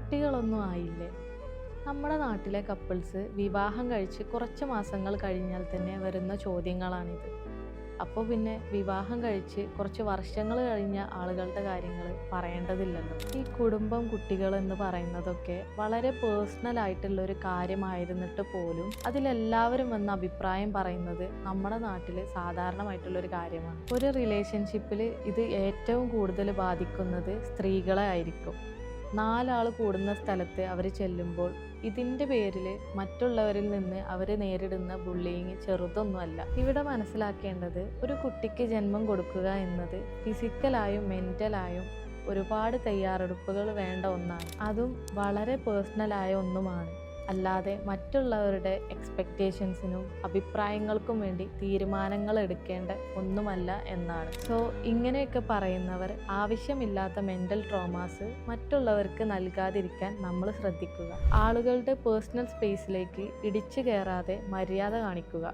കുട്ടികളൊന്നും ആയില്ലേ? നമ്മുടെ നാട്ടിലെ കപ്പിൾസ് വിവാഹം കഴിച്ച് കുറച്ച് മാസങ്ങൾ കഴിഞ്ഞാൽ തന്നെ വരുന്ന ചോദ്യങ്ങളാണിത്. അപ്പോൾ പിന്നെ വിവാഹം കഴിച്ച് കുറച്ച് വർഷങ്ങൾ കഴിഞ്ഞ ആളുകളുടെ കാര്യങ്ങൾ പറയേണ്ടതില്ലല്ലോ. ഈ കുടുംബം കുട്ടികൾ എന്ന് പറയുന്നതൊക്കെ വളരെ പേഴ്സണൽ ആയിട്ടുള്ള ഒരു കാര്യമായിരുന്നിട്ട് പോലും അതിലെല്ലാവരും വന്ന അഭിപ്രായം പറയുന്നത് നമ്മുടെ നാട്ടിൽ സാധാരണമായിട്ടുള്ള ഒരു കാര്യമാണ്. ഒരു റിലേഷൻഷിപ്പിൽ ഇത് ഏറ്റവും കൂടുതൽ ബാധിക്കുന്നത് സ്ത്രീകളെ ആയിരിക്കും. നാലാൾ കൂടുന്ന സ്ഥലത്ത് അവർ ചെല്ലുമ്പോൾ ഇതിന്റെ പേരിൽ മറ്റുള്ളവരിൽ നിന്ന് അവർ നേരിടുന്ന ബുള്ളിങ് ചെറുതൊന്നുമല്ല. ഇവിടെ മനസ്സിലാക്കേണ്ടത് ഒരു കുട്ടിക്ക് ജന്മം കൊടുക്കുക എന്നത് ഫിസിക്കലായും മെന്റലായും ഒരുപാട് തയ്യാറെടുപ്പുകൾ വേണ്ട ഒന്നാണ്. അതും വളരെ പേഴ്സണലായ ഒന്നുമാണ്. അല്ലാതെ മറ്റുള്ളവരുടെ എക്സ്പെക്റ്റേഷൻസിനും അഭിപ്രായങ്ങൾക്കും വേണ്ടി തീരുമാനങ്ങൾ എടുക്കേണ്ട ഒന്നുമല്ല എന്നാണ്. സോ ഇങ്ങനെയൊക്കെ പറയുന്നവർ ആവശ്യമില്ലാത്ത മെന്റൽ ട്രോമാസ് മറ്റുള്ളവർക്ക് നൽകാതിരിക്കാൻ നമ്മൾ ശ്രദ്ധിക്കുക. ആളുകളുടെ പേഴ്സണൽ സ്പേസിലേക്ക് ഇടിച്ചു കയറാതെ മര്യാദ കാണിക്കുക.